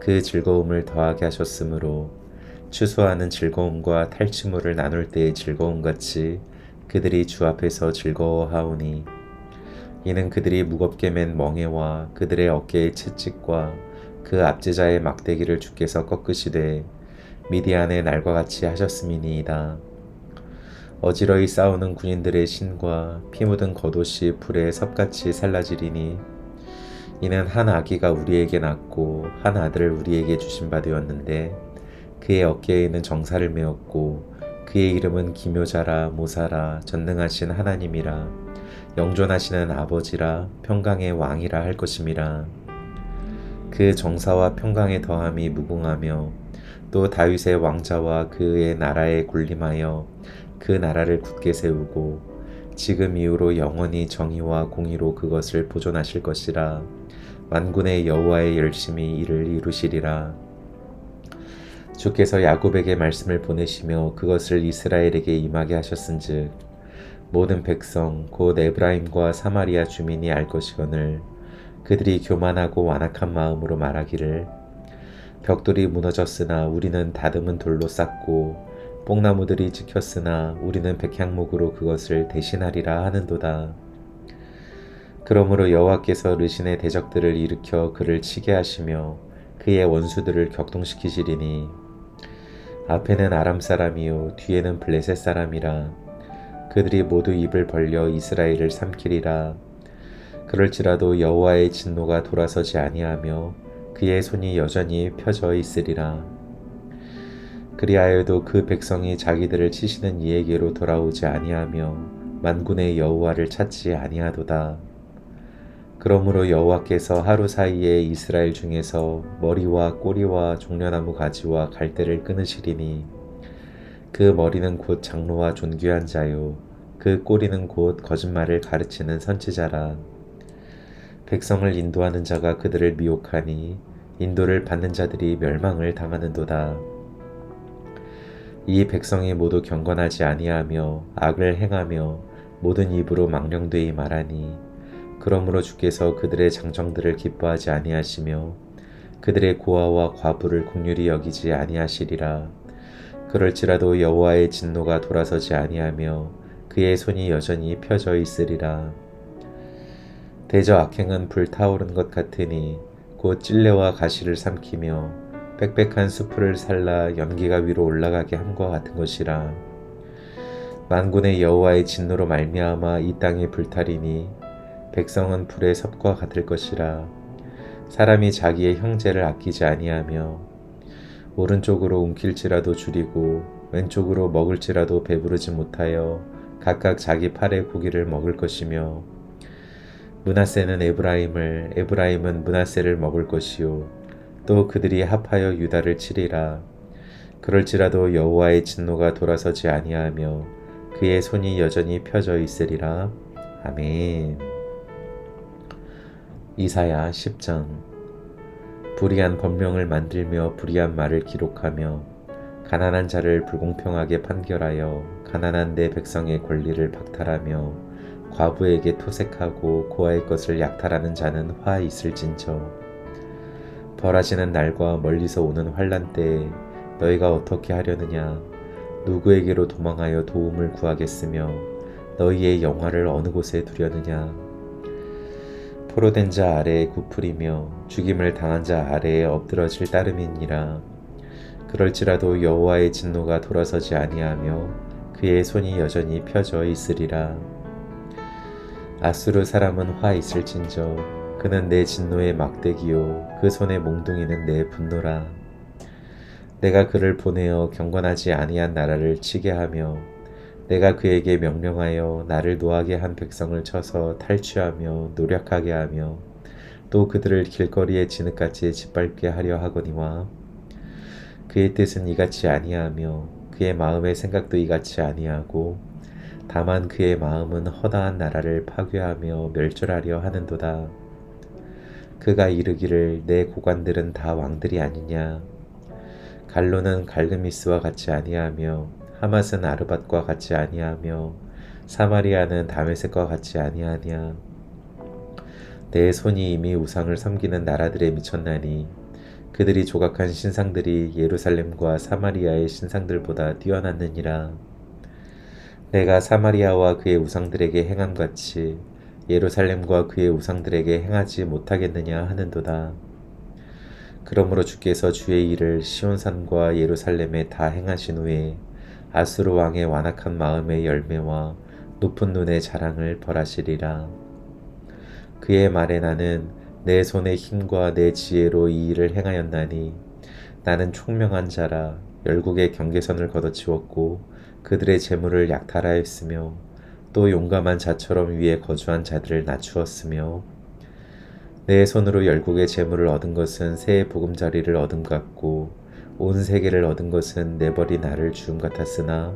그 즐거움을 더하게 하셨으므로 추수하는 즐거움과 탈취물을 나눌 때의 즐거움 같이 그들이 주 앞에서 즐거워하오니 이는 그들이 무겁게 맨 멍에와 그들의 어깨의 채찍과 그 압제자의 막대기를 주께서 꺾으시되 미디안의 날과 같이 하셨음이니이다. 어지러이 싸우는 군인들의 신과 피 묻은 겉옷이 불에 섭같이 살라지리니 이는 한 아기가 우리에게 낳고 한 아들을 우리에게 주신 바 되었는데 그의 어깨에 는 정사를 메었고 그의 이름은 기묘자라 모사라 전능하신 하나님이라 영존하시는 아버지라 평강의 왕이라 할 것임이라. 그 정사와 평강의 더함이 무궁하며 또 다윗의 왕자와 그의 나라에 군림하여 그 나라를 굳게 세우고 지금 이후로 영원히 정의와 공의로 그것을 보존하실 것이라 만군의 여호와의 열심히 이를 이루시리라. 주께서 야곱에게 말씀을 보내시며 그것을 이스라엘에게 임하게 하셨은즉 모든 백성 곧 에브라임과 사마리아 주민이 알 것이거늘 그들이 교만하고 완악한 마음으로 말하기를 벽돌이 무너졌으나 우리는 다듬은 돌로 쌓고 뽕나무들이 찍혔으나 우리는 백향목으로 그것을 대신하리라 하는도다. 그러므로 여호와께서 르신의 대적들을 일으켜 그를 치게 하시며 그의 원수들을 격동시키시리니 앞에는 아람 사람이요 뒤에는 블레셋 사람이라 그들이 모두 입을 벌려 이스라엘을 삼키리라. 그럴지라도 여호와의 진노가 돌아서지 아니하며 그의 손이 여전히 펴져 있으리라. 그리하여도 그 백성이 자기들을 치시는 이에게로 돌아오지 아니하며 만군의 여호와를 찾지 아니하도다 그러므로 여호와께서 하루 사이에 이스라엘 중에서 머리와 꼬리와 종려나무 가지와 갈대를 끊으시리니 그 머리는 곧 장로와 존귀한 자요. 그 꼬리는 곧 거짓말을 가르치는 선지자라. 백성을 인도하는 자가 그들을 미혹하니 인도를 받는 자들이 멸망을 당하는도다. 이 백성이 모두 경건하지 아니하며 악을 행하며 모든 입으로 망령되이 말하니 그러므로 주께서 그들의 장정들을 기뻐하지 아니하시며 그들의 고아와 과부를 국률이 여기지 아니하시리라. 그럴지라도 여호와의 진노가 돌아서지 아니하며 그의 손이 여전히 펴져 있으리라. 대저 악행은 불타오른 것 같으니 곧 찔레와 가시를 삼키며 빽빽한 수풀을 살라 연기가 위로 올라가게 함과 같은 것이라. 만군의 여호와의 진노로 말미암아 이 땅이 불타리니 백성은 불의 섭과 같을 것이라. 사람이 자기의 형제를 아끼지 아니하며 오른쪽으로 움킬지라도 줄이고 왼쪽으로 먹을지라도 배부르지 못하여 각각 자기 팔의 고기를 먹을 것이며 문하세는 에브라임을 에브라임은 문하세를 먹을 것이요. 또 그들이 합하여 유다를 치리라. 그럴지라도 여호와의 진노가 돌아서지 아니하며 그의 손이 여전히 펴져 있으리라. 아멘. 이사야 10장. 불의한 법령을 만들며 불의한 말을 기록하며 가난한 자를 불공평하게 판결하여 가난한 내 백성의 권리를 박탈하며 과부에게 토색하고 고아의 것을 약탈하는 자는 화 있을진저. 벌하시는 날과 멀리서 오는 환란 때에 너희가 어떻게 하려느냐? 누구에게로 도망하여 도움을 구하겠으며 너희의 영화를 어느 곳에 두려느냐 포로된 자 아래에 굽풀이며 죽임을 당한 자 아래에 엎드러질 따름이니라. 그럴지라도 여호와의 진노가 돌아서지 아니하며 그의 손이 여전히 펴져 있으리라. 아수르 사람은 화 있을진저 그는 내 진노의 막대기요 그 손의 몽둥이는 내 분노라. 내가 그를 보내어 경건하지 아니한 나라를 치게 하며 내가 그에게 명령하여 나를 노하게 한 백성을 쳐서 탈취하며 노력하게 하며 또 그들을 길거리에 진흙같이 짓밟게 하려 하거니와 그의 뜻은 이같이 아니하며 그의 마음의 생각도 이같이 아니하고 다만 그의 마음은 허다한 나라를 파괴하며 멸절하려 하는도다. 그가 이르기를 내 고관들은 다 왕들이 아니냐 갈로는 갈그미스와 같이 아니하며 하맛은 아르밧과 같이 아니하며 사마리아는 다메섹과 같이 아니하냐 내 손이 이미 우상을 섬기는 나라들에 미쳤나니 그들이 조각한 신상들이 예루살렘과 사마리아의 신상들보다 뛰어났느니라 내가 사마리아와 그의 우상들에게 행함 같이 예루살렘과 그의 우상들에게 행하지 못하겠느냐 하는도다. 그러므로 주께서 주의 일을 시온산과 예루살렘에 다 행하신 후에 아수르 왕의 완악한 마음의 열매와 높은 눈의 자랑을 벌하시리라. 그의 말에 나는 내 손의 힘과 내 지혜로 이 일을 행하였나니 나는 총명한 자라 열국의 경계선을 걷어치웠고 그들의 재물을 약탈하였으며 또 용감한 자처럼 위에 거주한 자들을 낮추었으며 내 손으로 열국의 재물을 얻은 것은 새의 보금자리를 얻은 것 같고 온 세계를 얻은 것은 내버리 나를 주음 같았으나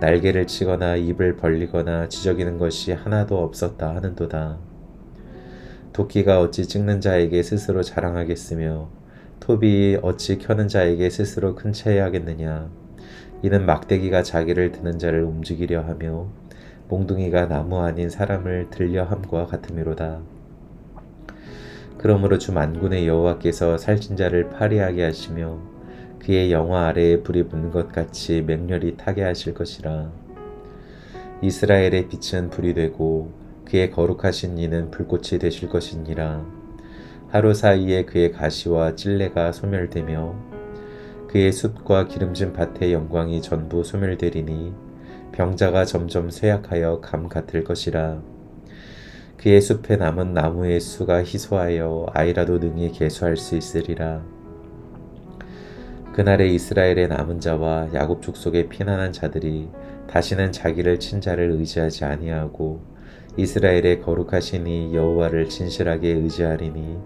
날개를 치거나 입을 벌리거나 지저귀는 것이 하나도 없었다 하는도다. 도끼가 어찌 찍는 자에게 스스로 자랑하겠으며 톱이 어찌 켜는 자에게 스스로 큰 체하겠느냐. 이는 막대기가 자기를 드는 자를 움직이려 하며 몽둥이가 나무 아닌 사람을 들려 함과 같음이로다. 그러므로 주 만군의 여호와께서 살찐 자를 파리하게 하시며 그의 영화 아래에 불이 붙는 것 같이 맹렬히 타게 하실 것이라. 이스라엘의 빛은 불이 되고 그의 거룩하신 이는 불꽃이 되실 것이니라. 하루 사이에 그의 가시와 찔레가 소멸되며 그의 숲과 기름진 밭의 영광이 전부 소멸되리니 병자가 점점 쇠약하여 감 같을 것이라. 그의 숲에 남은 나무의 수가 희소하여 아이라도 능히 개수할 수 있으리라. 그날에 이스라엘의 남은 자와 야곱 족속의 피난한 자들이 다시는 자기를 친 자를 의지하지 아니하고 이스라엘의 거룩하시니 여호와를 진실하게 의지하리니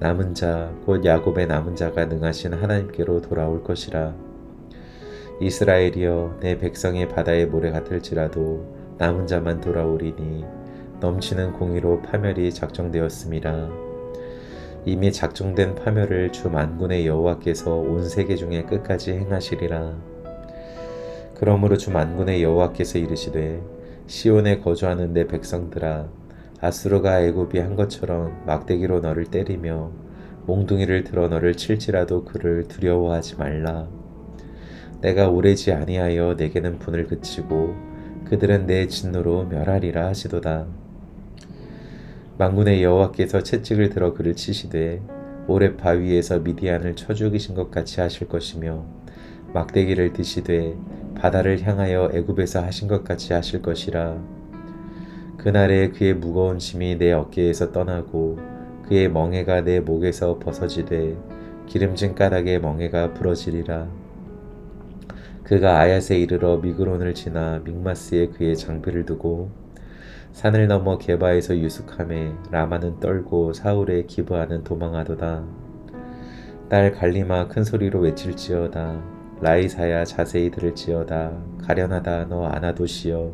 남은 자 곧 야곱의 남은 자가 능하신 하나님께로 돌아올 것이라 이스라엘이여 내 백성의 바다의 모래 같을지라도 남은 자만 돌아오리니 넘치는 공의로 파멸이 작정되었습니다. 이미 작정된 파멸을 주 만군의 여호와께서 온 세계 중에 끝까지 행하시리라. 그러므로 주 만군의 여호와께서 이르시되 시온에 거주하는 내 백성들아 아수르가 애굽이 한 것처럼 막대기로 너를 때리며 몽둥이를 들어 너를 칠지라도 그를 두려워하지 말라. 내가 오래지 아니하여 내게는 분을 그치고 그들은 내 진노로 멸하리라 하시도다. 망군의 여호와께서 채찍을 들어 그를 치시되 오래 바위에서 미디안을 쳐 죽이신 것 같이 하실 것이며 막대기를 드시되 바다를 향하여 애굽에서 하신 것 같이 하실 것이라. 그날에 그의 무거운 짐이 내 어깨에서 떠나고 그의 멍에가 내 목에서 벗어지되 기름진 까닭에 멍에가 부러지리라. 그가 아야세 이르러 미그론을 지나 믹마스에 그의 장비를 두고 산을 넘어 게바에서 유숙함에 라마는 떨고 사울에 기부하는 도망하도다. 딸 갈리마 큰 소리로 외칠지어다. 라이사야 자세히 들을지어다. 가련하다 너 아나도시여.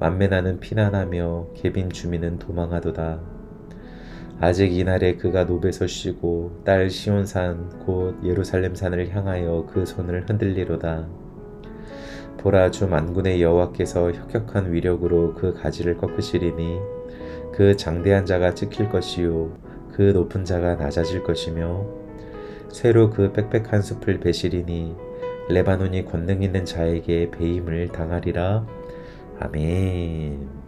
만매나는 피난하며 개빈 주민은 도망하도다. 아직 이날에 그가 노베서 쉬고 딸 시온산 곧 예루살렘 산을 향하여 그 손을 흔들리로다. 보라 주 만군의 여호와께서 혁혁한 위력으로 그 가지를 꺾으시리니 그 장대한 자가 찍힐 것이요 그 높은 자가 낮아질 것이며 쇠로 그 빽빽한 숲을 베시리니 레바논이 권능 있는 자에게 배임을 당하리라 아멘.